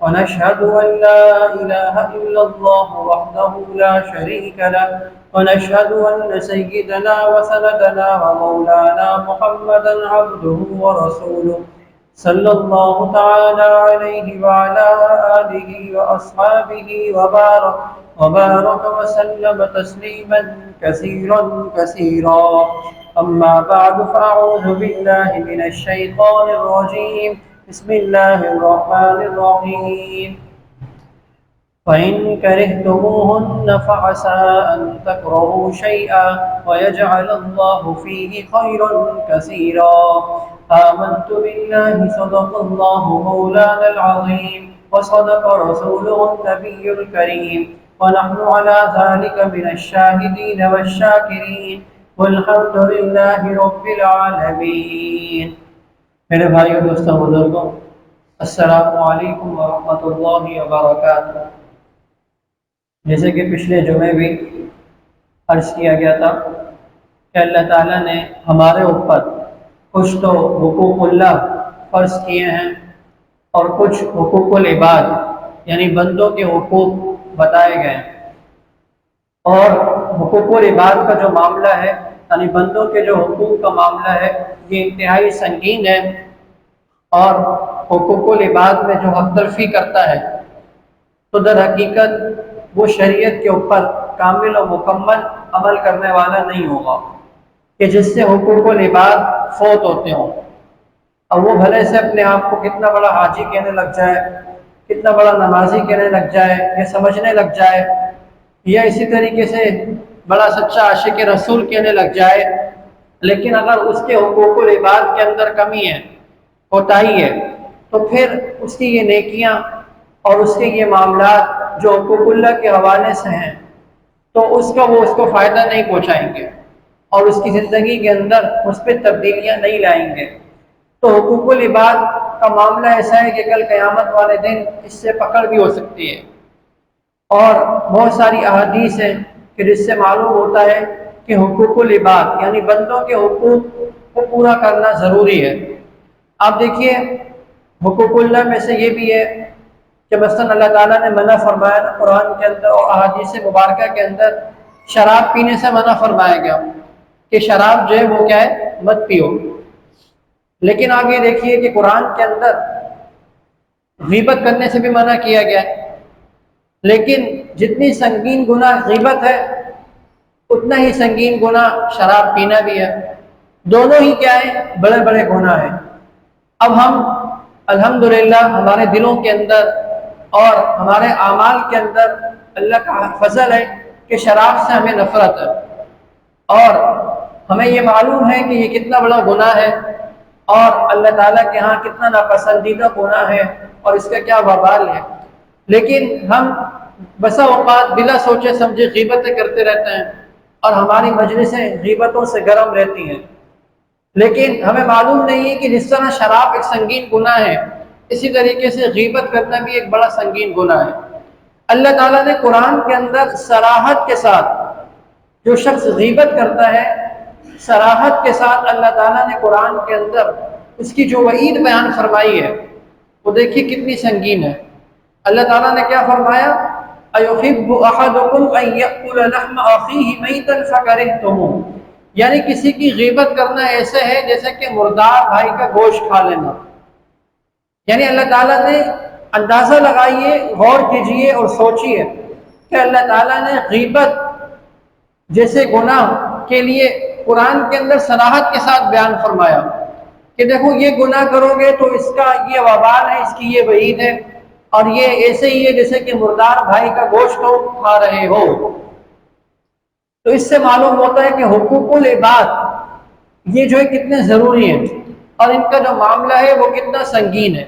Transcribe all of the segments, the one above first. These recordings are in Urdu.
ونشهد أن لا إله إلا الله وحده لا شريك له ونشهد أن سيدنا وسندنا ومولانا محمدا عبده ورسوله صلى الله تعالى عليه وعلى آله وأصحابه وبارك وبارك وسلم تسليما كثيرا كثيرا. أما بعد فأعوذ بالله من الشيطان الرجيم. بسم الله الرحمن الرحيم. فإن كرهتموهن فعسى أن تكرهوا شيئا ويجعل الله فيه خيرا كثيرا. آمنت بالله صدق الله مولانا العظيم وصدق رسوله النبي الكريم. ونحن على ذلك من الشاهدين والشاكرين. والحمد لله رب العالمين. میرے بھائیو دوستوں، بزرگوں، السلام علیکم ورحمۃ اللہ وبرکاتہ۔ جیسے کہ پچھلے جمعے بھی عرض کیا گیا تھا کہ اللہ تعالیٰ نے ہمارے اوپر کچھ تو حقوق اللہ فرض کیے ہیں اور کچھ حقوق العباد یعنی بندوں کے حقوق بتائے گئے۔ ہیں اور حقوق العباد کا جو معاملہ ہے یعنی بندوں کے جو حقوق کا معاملہ ہے، یہ انتہائی سنگین ہے اور حقوق العباد میں جو حق تلفی کرتا ہے، تو در حقیقت وہ شریعت کے اوپر کامل و مکمل عمل کرنے والا نہیں ہوگا کہ جس سے حقوق العباد فوت ہوتے ہوں۔ اور وہ بھلے سے اپنے آپ کو کتنا بڑا حاجی کہنے لگ جائے، کتنا بڑا نمازی کہنے لگ جائے یا سمجھنے لگ جائے یا اسی طریقے سے بڑا سچا عاشق رسول کہنے لگ جائے، لیکن اگر اس کے حقوق العباد کے اندر کمی ہے، کوتاہی ہے، تو پھر اس کی یہ نیکیاں اور اس کے یہ معاملات جو حقوق اللہ کے حوالے سے ہیں، تو اس کا وہ اس کو فائدہ نہیں پہنچائیں گے اور اس کی زندگی کے اندر اس پہ تبدیلیاں نہیں لائیں گے۔ تو حقوق العباد کا معاملہ ایسا ہے کہ کل قیامت والے دن اس سے پکڑ بھی ہو سکتی ہے۔ اور بہت ساری احادیث ہیں کہ جس سے معلوم ہوتا ہے کہ حقوق العباد یعنی بندوں کے حقوق کو پورا کرنا ضروری ہے۔ آپ دیکھیے، حقوق اللہ میں سے یہ بھی ہے کہ مثلاً اللہ تعالیٰ نے منع فرمایا قرآن کے اندر اور احادیث مبارکہ کے اندر، شراب پینے سے منع فرمایا گیا کہ شراب جو ہے وہ کیا ہے؟ مت پیو۔ لیکن آگے دیکھیے کہ قرآن کے اندر غیبت کرنے سے بھی منع کیا گیا ہے۔ لیکن جتنی سنگین گناہ غیبت ہے، اتنا ہی سنگین گناہ شراب پینا بھی ہے۔ دونوں ہی کیا ہیں بڑے بڑے گناہ ہیں۔ اب ہم الحمدللہ ہمارے دلوں کے اندر اور ہمارے اعمال کے اندر اللہ کا فضل ہے کہ شراب سے ہمیں نفرت ہے۔ اور ہمیں یہ معلوم ہے کہ یہ کتنا بڑا گناہ ہے اور اللہ تعالیٰ کے ہاں کتنا ناپسندیدہ گناہ ہے اور اس کا کیا وبال ہے۔ لیکن ہم بسا اوقات بلا سوچے سمجھے غیبتیں کرتے رہتے ہیں اور ہماری مجلسیں غیبتوں سے گرم رہتی ہیں۔ لیکن ہمیں معلوم نہیں ہے کہ جس طرح شراب ایک سنگین گناہ ہے، اسی طریقے سے غیبت کرنا بھی ایک بڑا سنگین گناہ ہے۔ اللہ تعالیٰ نے قرآن کے اندر سراحت کے ساتھ جو شخص غیبت کرتا ہے سراحت کے ساتھ اللہ تعالیٰ نے قرآن کے اندر اس کی جو وعید بیان فرمائی ہے، وہ دیکھیے کتنی سنگین ہے۔ اللہ تعالیٰ نے کیا فرمایا؟ یعنی کسی کی غیبت کرنا ایسے ہے جیسے کہ مردار بھائی کا گوشت کھا لینا یعنی اللہ تعالیٰ نے اندازہ لگائیے، غور کیجیے اور سوچئے کہ اللہ تعالیٰ نے غیبت جیسے گناہ کے لیے قرآن کے اندر صلاحت کے ساتھ بیان فرمایا کہ دیکھو، یہ گناہ کرو گے تو اس کا یہ وبال ہے، اس کی یہ وعید ہے۔ اور یہ ایسے ہی ہے جیسے کہ مردار بھائی کا گوشت ہو کھا رہے ہو۔ تو اس سے معلوم ہوتا ہے کہ حقوق العباد یہ جو ہے کتنے ضروری ہیں اور ان کا جو معاملہ ہے وہ کتنا سنگین ہے۔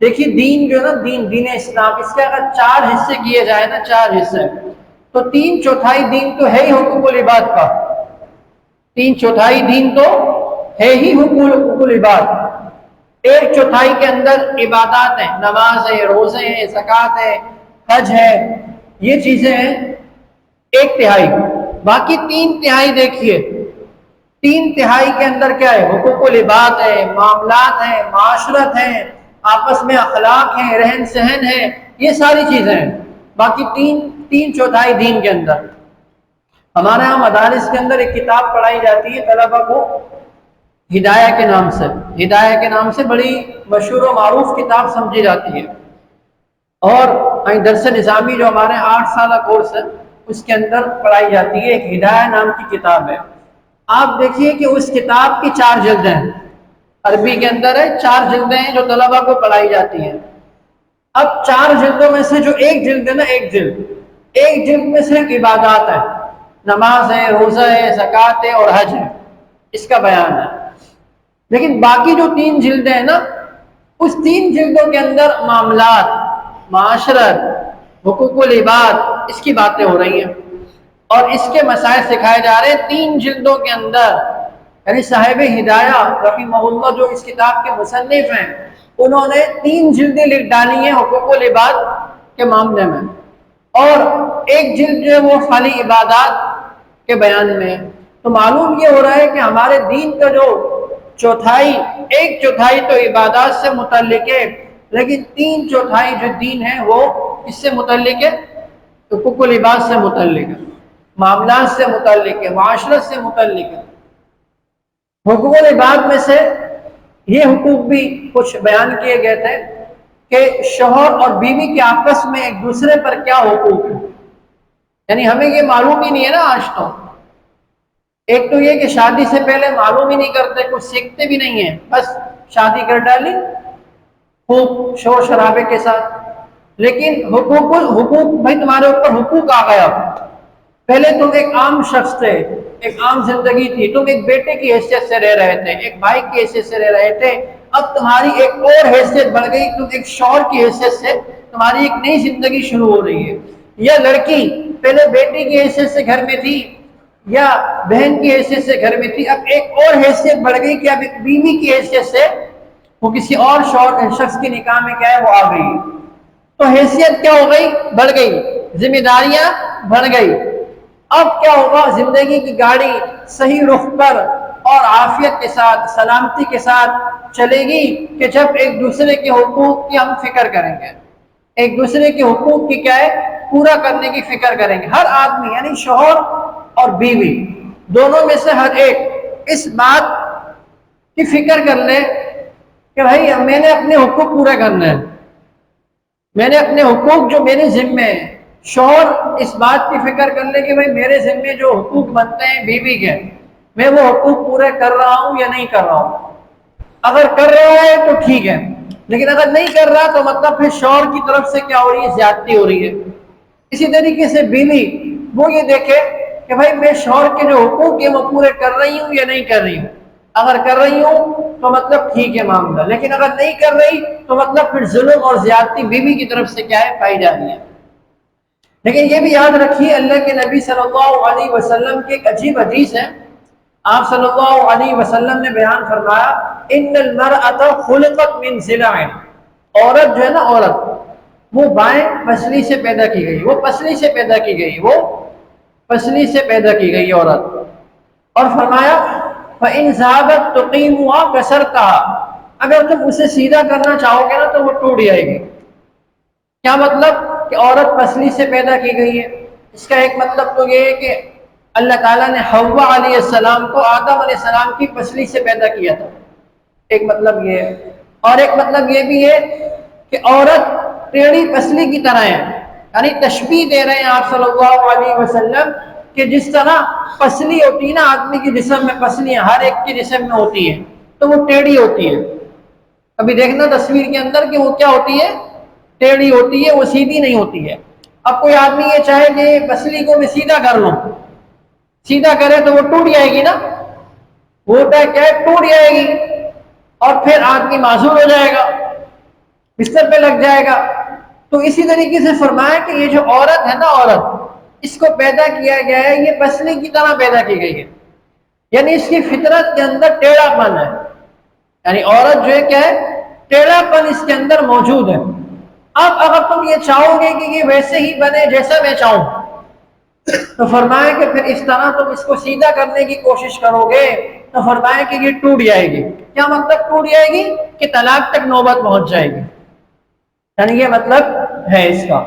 دیکھیے دین جو ہے نا، دین دین اسلام، اس کے اگر چار حصے کیے جائے نا، چار حصے، تو تین چوتھائی دین تو ہے ہی حقوق العباد کا۔ تین چوتھائی دین تو ہے ہی حقوق العباد۔ ایک چوتھائی کے اندر عبادات ہیں، نماز ہے، روزے ہیں، زکوٰۃ ہے حج ہے، یہ چیزیں ہیں ایک تہائی۔ باقی تین تہائی دیکھیے۔ تین تہائی کے اندر کیا ہے؟ حقوق العباد ہے معاملات ہیں، معاشرت ہیں، آپس میں اخلاق ہیں، رہن سہن ہے یہ ساری چیزیں ہیں۔ باقی تین تین چوتھائی دین کے اندر۔ ہمارے یہاں مدارس کے اندر ایک کتاب پڑھائی جاتی ہے طلبا کو ہدایہ کے نام سے، ہدایہ کے نام سے بڑی مشہور و معروف کتاب سمجھی جاتی ہے۔ اور درس نظامی جو ہمارے آٹھ سالہ کورس ہے اس کے اندر پڑھائی جاتی ہے، ایک ہدایہ نام کی کتاب ہے۔ آپ دیکھیے کہ اس کتاب کی چار جلدیں ہیں۔ عربی کے اندر ہے، چار جلدیں ہیں جو طلبا کو پڑھائی جاتی ہیں۔ اب چار جلدوں میں سے جو ایک جلد ہے نا، ایک جلد۔ ایک جلد میں صرف عبادات ہے نماز ہے، روزہ ہے، زکوٰۃ ہے اور حج ہے۔ اس کا بیان ہے۔ لیکن باقی جو تین جلدیں ہیں نا، اس تین جلدوں کے اندر معاملات، معاشرت، حقوق العباد اس کی باتیں ہو رہی ہیں۔ اور اس کے مسائل سکھائے جا رہے ہیں تین جلدوں کے اندر۔ یعنی صاحب ہدایہ، رحمہ اللہ، جو اس کتاب کے مصنف ہیں، انہوں نے تین جلدیں لکھ ڈالی ہیں حقوق العباد کے معاملے میں۔ اور ایک جلد جو ہے وہ خالی عبادات کے بیان میں۔ تو معلوم یہ ہو رہا ہے کہ ہمارے دین کا جو چوتھائی، ایک چوتھائی تو عبادات سے متعلق ہے لیکن تین چوتھائی جو دین ہے وہ اس سے متعلق ہے حقوق العباد سے متعلق ہے معاملات سے متعلق ہے معاشرت سے متعلق ہے حقوق العباد میں سے یہ حقوق بھی کچھ بیان کیے گئے تھے کہ شوہر اور بیوی کے آپس میں ایک دوسرے پر کیا حقوق ہے یعنی ہمیں یہ معلوم ہی نہیں ہے نا آج تو۔ ایک تو یہ کہ شادی سے پہلے معلوم ہی نہیں کرتے، کچھ سیکھتے بھی نہیں ہیں۔ بس شادی کر ڈالی، خوب شور شرابے کے ساتھ۔ لیکن حقوق حقوق، بھائی تمہارے اوپر حقوق آ گیا۔ پہلے تم ایک عام شخص تھے، ایک عام زندگی تھی۔ تم ایک بیٹے کی حیثیت سے رہ رہے تھے، ایک بھائی کی حیثیت سے رہ رہے تھے۔ اب تمہاری ایک اور حیثیت بڑھ گئی، تم ایک شور کی حیثیت سے تمہاری ایک نئی زندگی شروع ہو رہی ہے۔ یا لڑکی پہلے بیٹی کی حیثیت سے گھر میں تھی یا بہن کی حیثیت سے گھر میں تھی، اب ایک اور حیثیت بڑھ گئی کہ اب ایک بیوی کی حیثیت سے وہ کسی اور شخص کی نکاح میں کیا ہے، وہ آ گئی۔ تو حیثیت کیا ہو گئی؟ بڑھ گئی۔ ذمہ داریاں بڑھ گئی۔ اب کیا ہوگا؟ زندگی کی گاڑی صحیح رخ پر اور عافیت کے ساتھ، سلامتی کے ساتھ چلے گی کہ جب ایک دوسرے کے حقوق کی ہم فکر کریں گے۔ ایک دوسرے کے حقوق کی کیا ہے؟ پورا کرنے کی فکر کریں گے۔ ہر آدمی یعنی شوہر اور بیوی۔ دونوں میں سے ہر ایک اس بات کی فکر کر لے کہ بھائی، میں نے اپنے حقوق پورا کرنا ہے میں نے اپنے حقوق جو میرے ذمے ہیں شوہر اس بات کی فکر کر لے کہ بھائی، میرے ذمے جو حقوق بنتے ہیں بیوی کے، میں وہ حقوق پورے کر رہا ہوں یا نہیں کر رہا ہوں؟ اگر کر رہا ہے تو ٹھیک ہے، لیکن اگر نہیں کر رہا تو مطلب پھر شوہر کی طرف سے کیا ہو رہی ہے؟ زیادتی ہو رہی ہے۔ اسی طریقے سے بیوی، وہ یہ دیکھے کہ بھائی میں شوہر کے جو حقوق ہیں وہ پورے کر رہی ہوں یا نہیں کر رہی ہوں؟ اگر کر رہی ہوں تو مطلب ٹھیک ہے معاملہ، لیکن اگر نہیں کر رہی تو مطلب پھر ظلم اور زیادتی بیوی کی طرف سے کیا ہے؟ پائی جا رہی ہے۔ لیکن یہ بھی یاد رکھیے، اللہ کے نبی صلی اللہ علیہ وسلم کی ایک عجیب حدیث ہے۔ آپ صلی اللہ علیہ وسلم نے بیان فرمایا، ان خلقت من عورت جو ہے نا، عورت، وہ بائیں پسلی سے پیدا کی گئی، وہ پسلی سے پیدا کی گئی، وہ پسلی سے پیدا کی گئی عورت۔ اور فرمایا، فَإِن تو قیم ہوا کسر اگر تم اسے سیدھا کرنا چاہو گے نا تو وہ ٹوٹ جائے گی۔ کیا مطلب کہ عورت پسلی سے پیدا کی گئی ہے؟ اس کا ایک مطلب تو یہ ہے کہ اللہ تعالیٰ نے حوا علیہ السلام کو آدم علیہ السلام کی پسلی سے پیدا کیا تھا۔ ایک مطلب یہ ہے۔ اور ایک مطلب یہ بھی ہے کہ عورت ٹیڑھی پسلی کی طرح ہے۔ یعنی تشبیح دے رہے ہیں آپ صلی اللہ علیہ وسلم کہ جس طرح پسلی ہوتی ہے نا، آدمی کی جسم میں پسلیاں ہر ایک کی جسم میں ہوتی ہے تو وہ ٹیڑھی ہوتی ہے ابھی دیکھنا تصویر کے اندر کہ وہ کیا ہوتی ہے؟ ٹیڑھی ہوتی ہے، وہ سیدھی نہیں ہوتی ہے۔ اب کوئی آدمی یہ چاہے کہ پسلی کو میں سیدھا کر لوں، سیدھا کرے تو وہ ٹوٹ جائے گی نا۔ وہ کیا ٹوٹ جائے گی اور پھر آدمی معذور ہو جائے گا، بستر پہ لگ جائے گا۔ تو اسی طریقے سے فرمایا کہ یہ جو عورت ہے نا عورت، اس کو پیدا کیا گیا ہے، یہ پسلی کی طرح پیدا کی گئی ہے۔ یعنی اس کی فطرت کے اندر ٹیڑھا پن ہے۔ یعنی عورت جو ہے کیا ہے ٹیڑھا پن اس کے اندر موجود ہے۔ اب اگر تم یہ چاہو گے کہ یہ ویسے ہی بنے جیسا میں چاہوں، تو فرمائے کہ پھر اس طرح تم اس کو سیدھا کرنے کی کوشش کرو گے۔ تو فرمائے کہ یہ ٹوٹ جائے گی۔ کیا مطلب ٹوٹ جائے گی؟ کہ طلاق تک نوبت پہنچ جائے گی۔ یعنی یہ مطلب ہے اس کا۔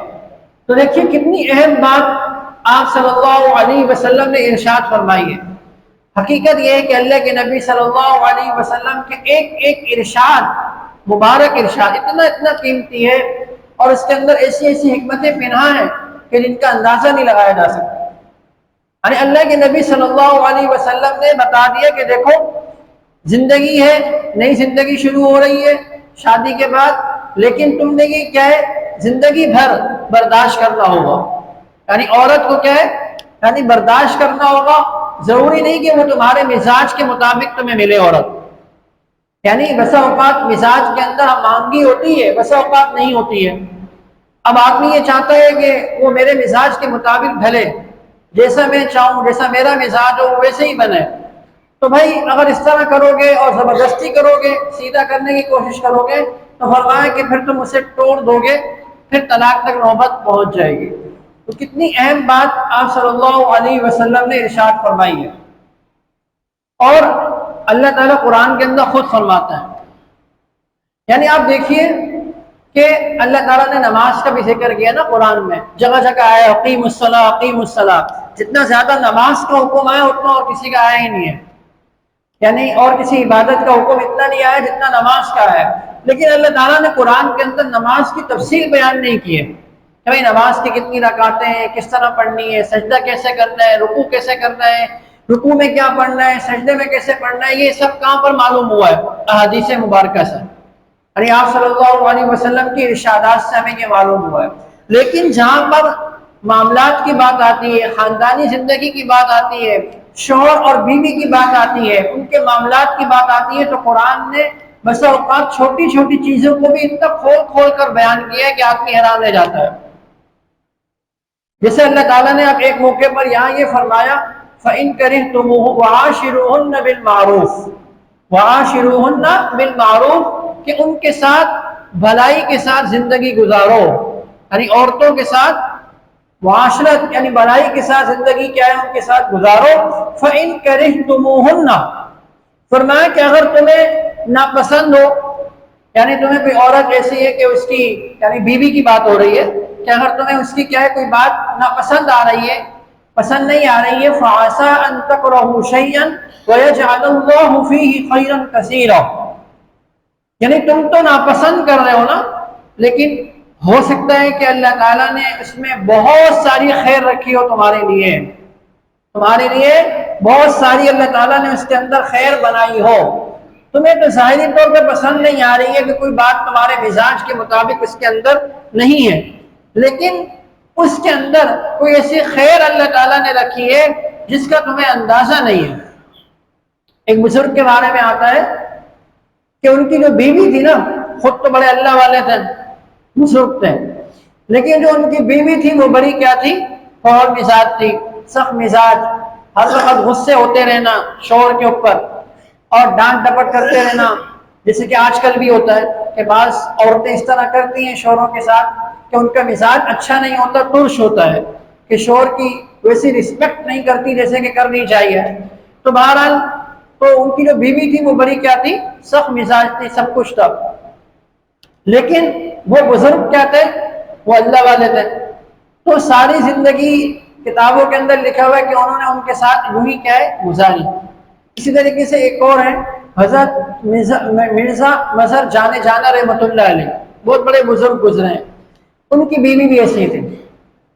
تو دیکھیے کتنی اہم بات آپ صلی اللہ علیہ وسلم نے ارشاد فرمائی ہے۔ حقیقت یہ ہے کہ اللہ کے نبی صلی اللہ علیہ وسلم کے ایک ایک ارشاد، مبارک ارشاد، اتنا اتنا قیمتی ہے اور اس کے اندر ایسی ایسی حکمتیں پنہا ہیں کہ جن کا اندازہ نہیں لگایا جا سکتا۔ یعنی اللہ کے نبی صلی اللہ علیہ وسلم نے بتا دیا کہ دیکھو، زندگی ہے، نئی زندگی شروع ہو رہی ہے، شادی کے بعد، لیکن تم نے یہ کیا ہے؟ زندگی بھر برداشت کرنا ہوگا۔ یعنی عورت کو کیا ہے؟ یعنی برداشت کرنا ہوگا۔ ضروری نہیں کہ وہ تمہارے مزاج کے مطابق تمہیں ملے عورت۔ یعنی بسا اوقات مزاج کے اندر مانگی ہوتی ہے بسا اوقات نہیں ہوتی ہے اب آدمی یہ چاہتا ہے کہ وہ میرے مزاج کے مطابق ڈھلے جیسا میں چاہوں، جیسا میرا مزاج ہو، ویسے ہی بنے۔ تو بھائی، اگر اس طرح کرو گے اور زبردستی کرو گے، سیدھا کرنے کی کوشش کرو گے، تو فرمایا کہ پھر تم اسے توڑ دو گے۔ پھر طلاق تک نوبت پہنچ جائے گی۔ تو کتنی اہم بات آپ صلی اللہ علیہ وسلم نے ارشاد فرمائی ہے۔ اور اللہ تعالیٰ قرآن کے اندر خود فرماتا ہے۔ یعنی آپ دیکھیے کہ اللہ تعالیٰ نے نماز کا بھی ذکر کیا نا قرآن میں۔ جگہ جگہ آیا عقیم الصلاح عقیم الصلاح جتنا زیادہ نماز کا حکم آیا، اتنا اور کسی کا آیا ہی نہیں ہے۔ یعنی اور کسی عبادت کا حکم اتنا نہیں آیا جتنا نماز کا ہے لیکن اللہ تعالیٰ نے قرآن کے اندر نماز کی تفصیل بیان نہیں کی ہے کہ بھائی نماز کی کتنی رکعتیں ہیں، کس طرح پڑھنی ہے، سجدہ کیسے کرنا ہے، رکوع کیسے کرنا ہے، رکوع میں کیا پڑھنا ہے، سجدے میں کیسے پڑھنا ہے، یہ سب کہاں پر معلوم ہوا ہے؟ احادیث مبارکہ سے۔ یعنی آپ صلی اللہ علیہ وسلم کی ارشادات سے ہمیں یہ معلوم ہوا ہے۔ لیکن جہاں پر معاملات کی بات آتی ہے، خاندانی زندگی کی بات آتی ہے، شوہر اور بیوی کی بات آتی ہے، ان کے معاملات کی بات آتی ہے، تو قرآن نے بس اوقات چھوٹی چھوٹی چیزوں کو بھی اتنا کھول کھول کر بیان کیا ہے کہ آدمی حیران رہ جاتا ہے۔ جیسے اللہ تعالیٰ نے اب ایک موقع پر یہاں یہ فرمایا، فَإِن كَرِهْتُمُوهُ وَعَاشِرُوهُنَّ بِالْمَعْرُوفِ۔ وَعَاشِرُوهُنَّ بِالْمَعْرُوفِ، کہ ان کے ساتھ بھلائی کے ساتھ زندگی گزارو۔ یعنی عورتوں کے ساتھ معاشرت یعنی بھلائی کے ساتھ زندگی کیا ہے، ان کے ساتھ گزارو۔ فَإِن كَرِهْتُمُوهُنَّ۔ فرمایا کہ اگر تمہیں ناپسند ہو یعنی تمہیں کوئی عورت ایسی ہے کہ اس کی یعنی بیوی کی بات ہو رہی ہے کہ اگر تمہیں اس کی کیا ہے کوئی بات ناپسند آ رہی ہے، پسند نہیں آ رہی ہے فَعَسَىٰ أَن تَقْرَهُ شَيْئًا وَيَجْعَلَ اللَّهُ فِيهِ خَيْرًا كَثِيرًا یعنی تم تو ناپسند کر رہے ہو نا، لیکن ہو سکتا ہے کہ اللہ تعالیٰ نے اس میں بہت ساری خیر رکھی ہو تمہارے لیے۔ تمہارے لیے بہت ساری اللہ تعالیٰ نے اس کے اندر خیر بنائی ہو۔ تمہیں تو ظاہری طور پہ پسند نہیں آ رہی ہے کہ کوئی بات تمہارے مزاج کے مطابق اس کے اندر نہیں ہے۔ لیکن اس کے اندر کوئی ایسی خیر اللہ تعالیٰ نے رکھی ہے جس کا تمہیں اندازہ نہیں ہے۔ ایک بزرگ کے بارے میں آتا ہے کہ ان کی جو بیوی تھی نا، خود تو بڑے اللہ والے تھے، بزرگ تھے۔ لیکن جو ان کی بیوی تھی، وہ بڑی کیا تھی؟ فور مزاج تھی، سخت مزاج، ہر وقت غصے ہوتے رہنا، شور کے اوپر۔ اور ڈانٹ ڈپٹ کرتے رہنا۔ جیسے کہ آج کل بھی ہوتا ہے کہ بعض عورتیں اس طرح کرتی ہیں شوروں کے ساتھ کہ ان کا مزاج اچھا نہیں ہوتا، ترش ہوتا ہے کہ شور کی ویسی رسپیکٹ نہیں کرتی جیسے کہ کرنی چاہیے۔ تو بہرحال تو ان کی جو بیوی تھی وہ بڑی کیا تھی؟ سخت مزاج تھی، سب کچھ تھا۔ لیکن وہ بزرگ کیا تھے؟ وہ اللہ والے تھے۔ تو ساری زندگی کتابوں کے اندر لکھا ہوا ہے کہ انہوں نے ان کے ساتھ یوں ہی کیا ہے، گزاری۔ اسی طریقے سے ایک اور ہے حضرت مرزا مظہر جانے، جانا رحمت اللہ علیہ، بہت بڑے بزرگ گزرے ہیں۔ ان کی بیوی بھی ایسی تھی۔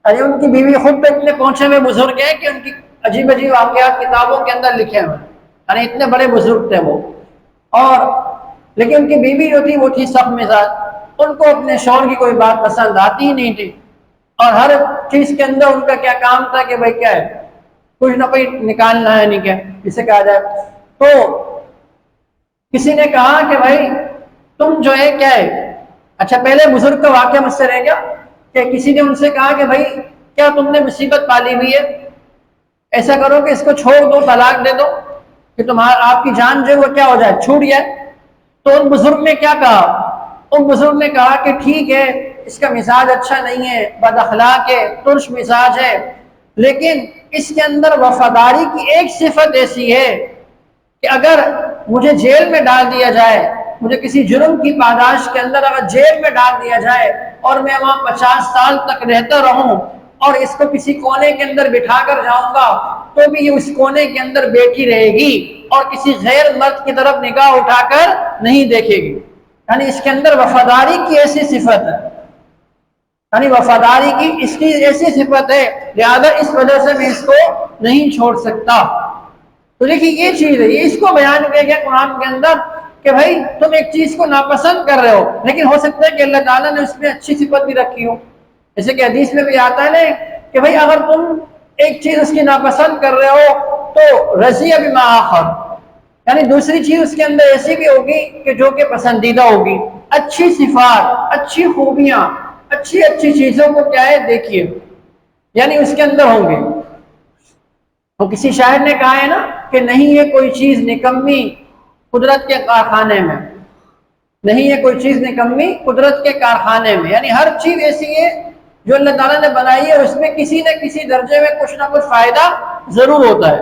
ارے، ان کی بیوی خود پہ اتنے پہنچے ہوئے بزرگ ہیں کہ ان کی عجیب عجیب واقعات کتابوں کے اندر لکھے ہوئے یعنی اتنے بڑے بزرگ تھے وہ۔ اور لیکن ان کی بیوی جو تھی، وہ تھی سخت مزاج۔ ان کو اپنے شور کی کوئی بات پسند آتی ہی نہیں تھی۔ اور ہر چیز کے اندر ان کا کیا کام تھا کہ بھائی کیا ہے؟ کچھ نہ کوئی نکالنا ہے نہیں کیا۔ جسے کہا جائے، تو کسی نے کہا کہ بھائی، تم جو ہے، کیا ہے؟ اچھا پہلے بزرگ کا واقعہ مجھ سے رہ گیا کہ کسی نے ان سے کہا کہ بھائی، کیا تم نے مصیبت پالی ہوئی ہے؟ ایسا کرو کہ اس کو چھوڑ دو، طلاق دے دو کہ تمہارا آپ کی جان جو ہے، وہ کیا ہو جائے؟ چھوٹ جائے۔ تو ان بزرگ نے کیا کہا؟ ان بزرگ نے کہا کہ ٹھیک ہے، اس کا مزاج اچھا نہیں ہے، بد اخلاق ہے، ترش مزاج ہے۔ لیکن اس کے اندر وفاداری کی ایک صفت ایسی ہے کہ اگر مجھے جیل میں ڈال دیا جائے، مجھے کسی جرم کی پاداش کے اندر اگر جیل میں ڈال دیا جائے اور میں وہاں پچاس سال تک رہتا رہوں اور اس کو کسی کونے کے اندر بٹھا کر جاؤں گا، تو بھی یہ اس کونے کے اندر بیٹھی رہے گی اور کسی غیر مرد کی طرف نگاہ اٹھا کر نہیں دیکھے گی۔ یعنی اس کے اندر وفاداری کی ایسی صفت ہے۔ یعنی وفاداری کی اس کی ایسی صفت ہے، لہذا اس وجہ سے میں اس کو نہیں چھوڑ سکتا۔ تو دیکھیے، یہ چیز ہے، یہ اس کو بیان کیا گیا قرآن کے اندر کہ بھائی، تم ایک چیز کو ناپسند کر رہے ہو، لیکن ہو سکتا ہے کہ اللہ تعالیٰ نے اس میں اچھی صفت بھی رکھی ہو۔ جیسے کہ حدیث میں بھی آتا ہے نا کہ بھائی، اگر تم ایک چیز اس کی ناپسند کر رہے ہو تو رضی ابھی آخر۔ یعنی دوسری چیز اس کے اندر ایسی بھی ہوگی کہ جو کہ پسندیدہ ہوگی۔ اچھی صفات، اچھی خوبیاں اچھی اچھی چیزوں کو کیا ہے؟ دیکھیے۔ یعنی اس کے اندر ہوں گے۔ تو کسی شاعر نے کہا ہے نا کہ نہیں ہے کوئی چیز نکمی قدرت کے کارخانے میں۔ نہیں ہے کوئی چیز نکمی قدرت کے کارخانے میں۔ یعنی ہر چیز ایسی ہے جو اللہ تعالیٰ نے بنائی ہے اس میں کسی نہ کسی درجے میں کچھ نہ کچھ فائدہ ضرور ہوتا ہے۔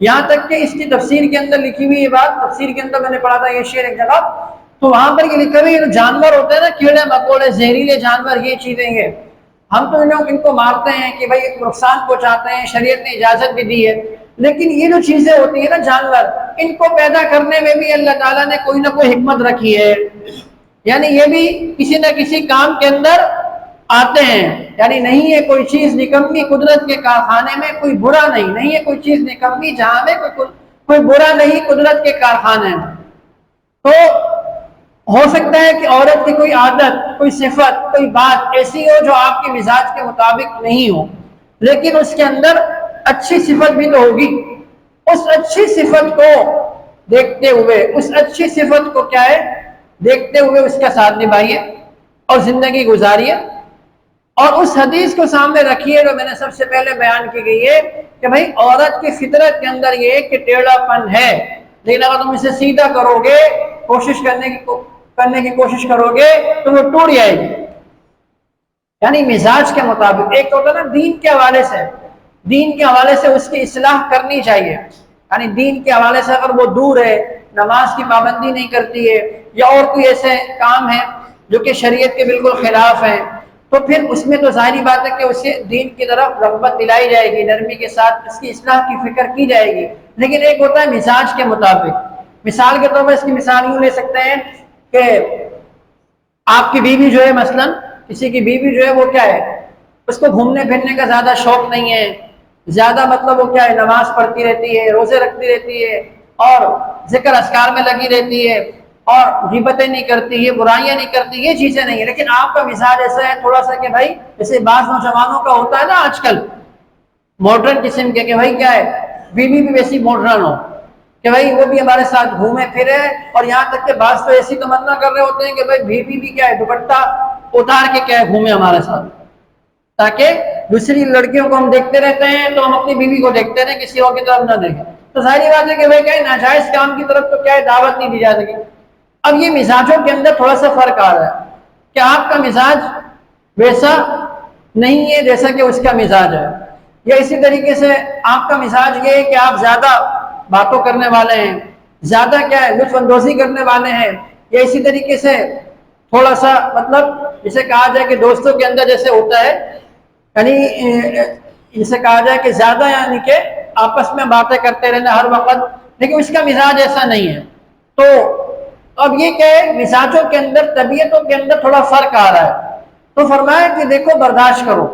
یہاں تک کہ اس کی تفسیر کے اندر لکھی ہوئی یہ بات، تفسیر کے اندر میں نے پڑھا تھا یہ شعر ایک جگہ۔ تو وہاں پر یہ لکھا ہوئی جانور ہوتے ہیں نا، کیڑے، مکوڑے، زہریلے جانور، یہ چیزیں ہیں۔ ہم تو ان کو مارتے ہیں کہ بھائی نقصان پہنچاتے ہیں، شریعت نے اجازت بھی دی ہے۔ لیکن یہ جو چیزیں ہوتی ہیں نا جانور، ان کو پیدا کرنے میں بھی اللہ تعالیٰ نے کوئی نہ کوئی حکمت رکھی ہے۔ یعنی یہ بھی کسی نہ کسی کام کے اندر آتے ہیں۔ یعنی نہیں ہے کوئی چیز نکمی قدرت کے کارخانے میں کوئی برا نہیں نہیں ہے کوئی چیز نکمی جہاں میں کوئی کوئی برا نہیں قدرت کے کارخانے میں۔ تو ہو سکتا ہے کہ عورت کی کوئی عادت، کوئی صفت، کوئی بات ایسی ہو جو آپ کے مزاج کے مطابق نہیں ہو۔ لیکن اس کے اندر اچھی صفت بھی تو ہوگی۔ اس اچھی صفت کو دیکھتے ہوئے، اس اچھی صفت کو کیا ہے؟ دیکھتے ہوئے اس کا ساتھ نبھائیے اور زندگی گزاریے۔ اور اس حدیث کو سامنے رکھیے جو میں نے سب سے پہلے بیان کی گئی ہے کہ بھائی عورت کی فطرت کے اندر یہ کہ ٹیڑھا پن ہے۔ لیکن اگر تم اسے سیدھا کرو گے، کوشش کرنے کی کرنے کی کوشش کرو گے تو وہ ٹوٹ جائے گی۔ یعنی مزاج کے مطابق، ایک تو ہوتا نا، دین کے حوالے سے، دین کے حوالے سے اس کی اصلاح کرنی چاہیے۔ یعنی دین کے حوالے سے اگر وہ دور ہے، نماز کی پابندی نہیں کرتی ہے یا اور کوئی ایسے کام ہے جو کہ شریعت کے بالکل خلاف ہیں، تو پھر اس میں تو ظاہری بات ہے کہ اسے دین کی طرف رغبت دلائی جائے گی، نرمی کے ساتھ اس کی اصلاح کی فکر کی جائے گی۔ لیکن ایک ہوتا ہے مزاج کے مطابق۔ مثال کے طور پر اس کی مثال یوں لے سکتے ہیں کہ آپ کی بیوی جو ہے مثلا، کسی کی بیوی جو ہے وہ کیا ہے؟ اس کو گھومنے پھرنے کا زیادہ شوق نہیں ہے۔ زیادہ مطلب وہ کیا ہے؟ نماز پڑھتی رہتی ہے، روزے رکھتی رہتی ہے اور ذکر اسکار میں لگی رہتی ہے اور غیبتیں نہیں کرتی، یہ برائیاں نہیں کرتی، یہ چیزیں نہیں ہیں۔ لیکن آپ کا مزاج ایسا ہے تھوڑا سا کہ بھائی، جیسے بعض نوجوانوں کا ہوتا ہے نا آج کل ماڈرن قسم کے کہ بھائی کیا ہے؟ بیوی بھی ویسی ماڈرن ہو۔ کہ بھائی وہ بھی ہمارے ساتھ گھومے پھرے اور یہاں تک کہ بعض تو ایسی تمنا کر رہے ہوتے ہیں کہ بھائی بیوی بھی کیا ہے، دوپٹہ اتار کے کیا ہے گھومے ہمارے ساتھ۔ تاکہ دوسری لڑکیوں کو ہم دیکھتے رہتے ہیں تو ہم اپنی بیوی کو دیکھتے رہے کسی اور کی طرف نہ دیکھیں۔ تو ظاہری بات ہے کہ بھائی کیا ناجائز کام کی طرف تو کیا ہے، دعوت نہیں دی جا سکے اب یہ مزاجوں کے اندر تھوڑا سا فرق آ رہا ہے کہ آپ کا مزاج ویسا نہیں ہے جیسا کہ اس کا مزاج ہے۔ یا اسی طریقے سے آپ کا مزاج یہ ہے کہ آپ زیادہ باتوں کرنے والے ہیں۔ زیادہ کیا ہے، لطف اندوزی کرنے والے ہیں۔ یا اسی طریقے سے تھوڑا سا مطلب جسے کہا جائے کہ دوستوں کے اندر جیسے ہوتا ہے یعنی جسے کہا جائے کہ زیادہ یعنی کہ آپس میں باتیں کرتے رہنا ہر وقت، لیکن اس کا مزاج ایسا نہیں ہے۔ تو اب یہ کہ مزاجوں کے اندر، طبیعتوں کے اندر تھوڑا فرق آ رہا ہے۔ تو فرمایا کہ دیکھو، برداشت کرو۔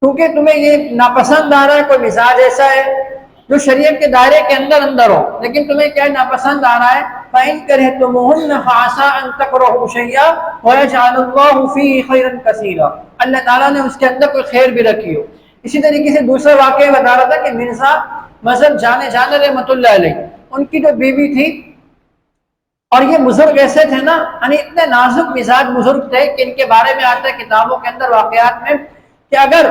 کیونکہ تمہیں یہ ناپسند آ رہا ہے، کوئی مزاج ایسا ہے۔ جو شریعت کے دائرے کے اندر اندر ہو۔ لیکن تمہیں کیا ناپسند آ رہا ہے؟ فَإِن كَرِهْتُمُهُنَّ فَعَسَىٰ أَن تَكْرَهُ شَيْئًا وَيَجْعَلُ اللَّهُ فِيهِ خَيْرًا كَثِيرًا۔ اللہ تعالیٰ نے اس کے اندر کوئی خیر بھی رکھی ہو۔ اسی طریقے سے دوسرا واقعہ بتا رہا تھا کہ مرزا مذہب جانے جانے رحمت اللہ علیہ، ان کی جو بیوی تھی، اور یہ بزرگ ایسے تھے نا یعنی اتنے نازک مزاج بزرگ تھے کہ ان کے بارے میں آتا ہے کتابوں کے اندر واقعات میں کہ اگر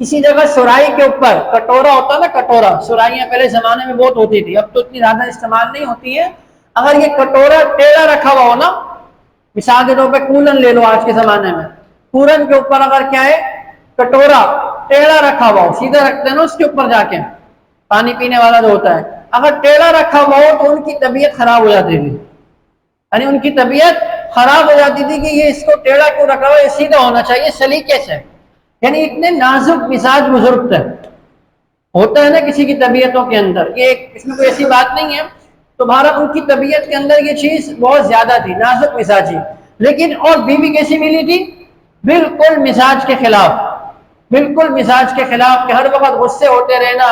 کسی جگہ سرائی کے اوپر، کٹورا ہوتا نا کٹورا، سرائیاں پہلے زمانے میں بہت ہوتی تھی، اب تو اتنی زیادہ استعمال نہیں ہوتی ہے اگر یہ کٹورا ٹیڑھا رکھا ہوا ہو نا، مثال کے طور پہ کولن لے لو آج کے زمانے میں۔ کولن کے اوپر اگر کیا ہے، کٹورا ٹیڑھا رکھا ہوا ہو، سیدھا رکھتے ہیں نا اس کے اوپر جا کے۔ پانی پینے والا جو ہوتا ہے، اگر ٹیڑھا رکھا ہوا ہو تو ان کی طبیعت خراب ہو جاتی تھی۔ یعنی ان کی طبیعت خراب ہو جاتی تھی کہ یہ اس کو ٹیڑھا کیوں رکھا ہوا ہے سیدھا ہونا چاہیے، سلیقے سے۔ یعنی اتنے نازک مزاج بزرگ تھے۔ ہوتا ہے نا کسی کی طبیعتوں کے اندر، یہ اس میں کوئی ایسی بات نہیں ہے۔ تو بھارت ان کی طبیعت کے اندر یہ چیز بہت زیادہ تھی، نازک مزاجی لیکن اور بیوی کیسی ملی تھی؟ بالکل مزاج کے خلاف۔ بالکل مزاج کے خلاف کہ ہر وقت غصے ہوتے رہنا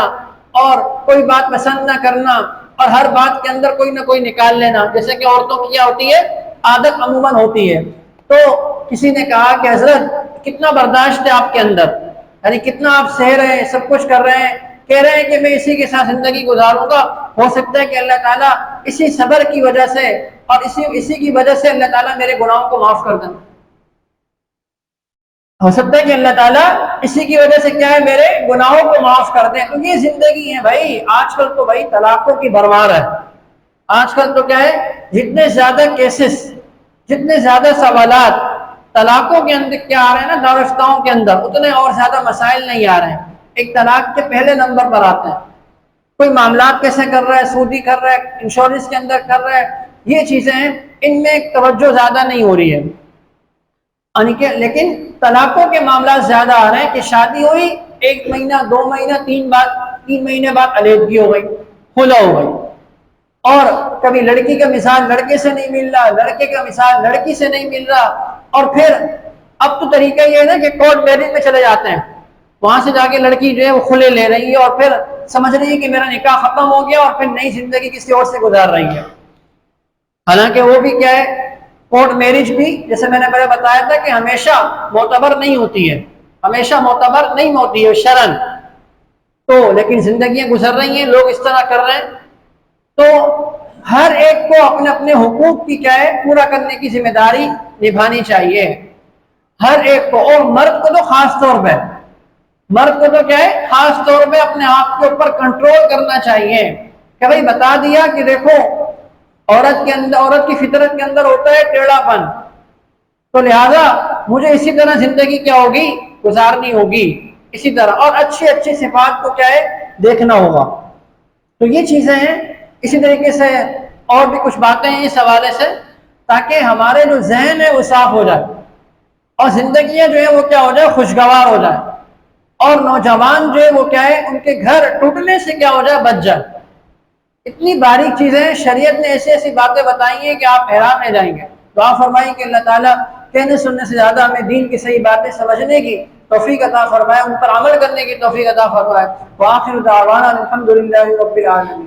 اور کوئی بات پسند نہ کرنا اور ہر بات کے اندر کوئی نہ کوئی نکال لینا۔ جیسے کہ عورتوں کی کیا ہوتی ہے؟ عادت عموماً ہوتی ہے۔ تو کسی نے کہا کہ حضرت، کتنا برداشت ہے آپ کے اندر؟ یعنی کتنا آپ سہ رہے ہیں، سب کچھ کر رہے ہیں، کہہ رہے ہیں کہ میں اسی کے ساتھ زندگی گزاروں گا۔ ہو سکتا ہے کہ اللہ تعالیٰ اسی صبر کی وجہ سے اور اسی اسی کی وجہ سے اللہ تعالیٰ میرے گناہوں کو معاف کر دیں ہو سکتا ہے کہ اللہ تعالیٰ اسی کی وجہ سے کیا ہے، میرے گناہوں کو معاف کر دیں تو یہ زندگی ہے بھائی، آج کل تو بھائی طلاقوں کی بھرمار ہے۔ آج کل تو کیا ہے، جتنے زیادہ کیسز جتنے زیادہ سوالات طلاقوں کے اندر کیا آ رہے ہیں نا دارفتاؤں کے اندر، اتنے اور زیادہ مسائل نہیں آ رہے ہیں۔ ایک طلاق کے پہلے نمبر پر آتے ہیں۔ کوئی معاملات کیسے کر رہا ہے، سودی کر رہا ہے انشورنس کے اندر کر رہا ہے، یہ چیزیں ہیں، ان میں توجہ زیادہ نہیں ہو رہی ہے۔ یعنی کہ لیکن طلاقوں کے معاملات زیادہ آ رہے ہیں کہ شادی ہوئی، ایک مہینہ، دو مہینہ، تین بار، تین مہینے بعد علیحدگی ہو گئی، کھلا ہو گئی۔ اور کبھی لڑکی کا مثال لڑکے سے نہیں مل رہا، لڑکے کا مثال لڑکی سے نہیں مل رہا۔ اور پھر اب تو طریقہ یہ ہے نا کہ کورٹ میرج میں چلے جاتے ہیں۔ وہاں سے جا کے لڑکی جو ہے وہ کھلے لے رہی ہے اور پھر سمجھ رہی ہے کہ میرا نکاح ختم ہو گیا اور پھر نئی زندگی کسی اور سے گزار رہی ہے۔ حالانکہ وہ بھی کیا ہے کورٹ میرج بھی جیسے میں نے پہلے بتایا تھا کہ ہمیشہ معتبر نہیں ہوتی ہے۔ ہمیشہ معتبر نہیں ہوتی ہے، شرن۔ تو لیکن زندگیاں گزر رہی ہیں، لوگ اس طرح کر رہے ہیں۔ تو ہر ایک کو اپنے اپنے حقوق کی کیا ہے، پورا کرنے کی ذمہ داری نبھانی چاہیے۔ ہر ایک کو، اور مرد کو تو خاص طور پہ۔ مرد کو تو کیا ہے، خاص طور پہ اپنے آپ کے اوپر کنٹرول کرنا چاہیے۔ کہ بھائی بتا دیا کہ دیکھو، عورت کے اندر، عورت کی فطرت کے اندر ہوتا ہے ٹیڑھا پن۔ تو لہذا مجھے اسی طرح زندگی کیا ہوگی؟ گزارنی ہوگی۔ اسی طرح، اور اچھی اچھی صفات کو کیا ہے، دیکھنا ہوگا۔ تو یہ چیزیں ہیں اسی طریقے سے اور بھی کچھ باتیں ہیں اس حوالے سے تاکہ ہمارے جو ذہن ہے وہ صاف ہو جائے اور زندگیاں جو ہے وہ کیا ہو جائے، خوشگوار ہو جائے اور نوجوان جو ہے وہ کیا ہے، ان کے گھر ٹوٹنے سے کیا ہو جائے، بچ جائے۔ اتنی باریک چیزیں شریعت نے ایسی ایسی باتیں بتائی ہیں کہ آپ حیران رہ جائیں گے۔ دعا فرمائیں کہ اللہ تعالیٰ کہنے سننے سے زیادہ ہمیں دین کی صحیح باتیں سمجھنے کی توفیق عطا فرمائے، ان پر عمل کرنے کی توفیق عطا فرمائے۔ وآخر دعوانا الحمدللہ رب العالمین۔